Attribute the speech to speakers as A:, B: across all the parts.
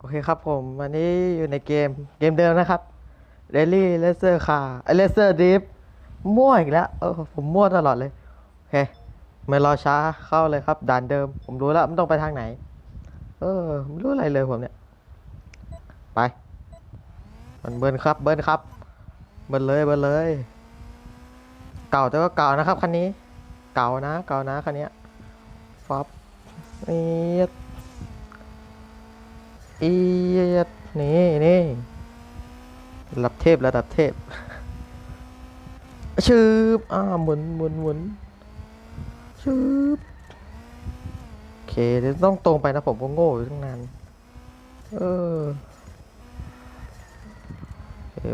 A: โอเคครับผม วันนี้อยู่ในเกมเกมเดิมนะครับ Daily Laser Car ไอ Laser Drift มั่วอีกแล้ว เออผมมั่วตลอดเลย โอเค ไม่รอช้าเข้าเลยครับ ด่านเดิม ผมรู้แล้ว มันต้องไปทางไหน เออ ไม่รู้อะไรเลยผมเนี่ย ไป มันเบิร์นครับ เบิร์นครับ เบิร์นเลย เบิร์นเลย เก่าแต่ก็เก่านะครับคันนี้ เก่านะ เก่านะคันนี้ฟับนี่ เอียดนี่นี่ระดับเทพระดับเทพชืบอ่าหมุนหมุนหมุนชืบโอเคเดี๋ยวต้องตรงไปนะผมก็โง่อยู่ตั้งนานเออ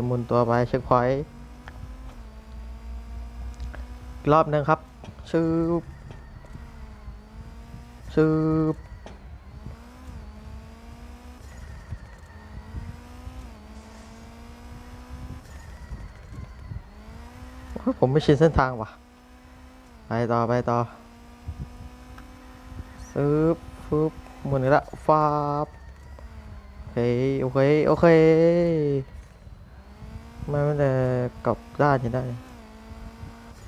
A: หมุนตัวไปเช็คพอยต์อีกรอบหนึ่งครับชืบชืบ โอ้ย ผมไม่ชินเส้นทางว่ะ ไปต่อไปต่อซึบฟึบหมุนอีกและฟาบโอเค โอเค โอเคไม่ไม่ได้กลับด้านจะได้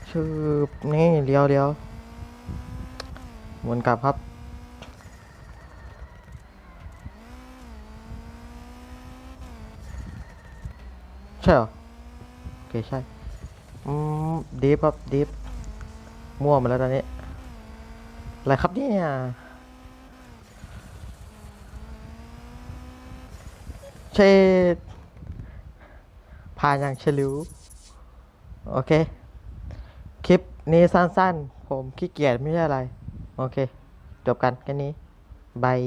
A: ชืบนี่เลี้ยวเลี้ยวหมุนกลับครับใช่เหรอโอเคใช่ อืมดีฟครับดีฟมั่วมาแล้วตอนนี้ อะไรครับเนี่ย เชดผ่านอย่างเฉลิว โอเค คลิปนี้สั้นๆ ผมขี้เกียจไม่ใช่อะไร โอเค จบกันแค่นี้บาย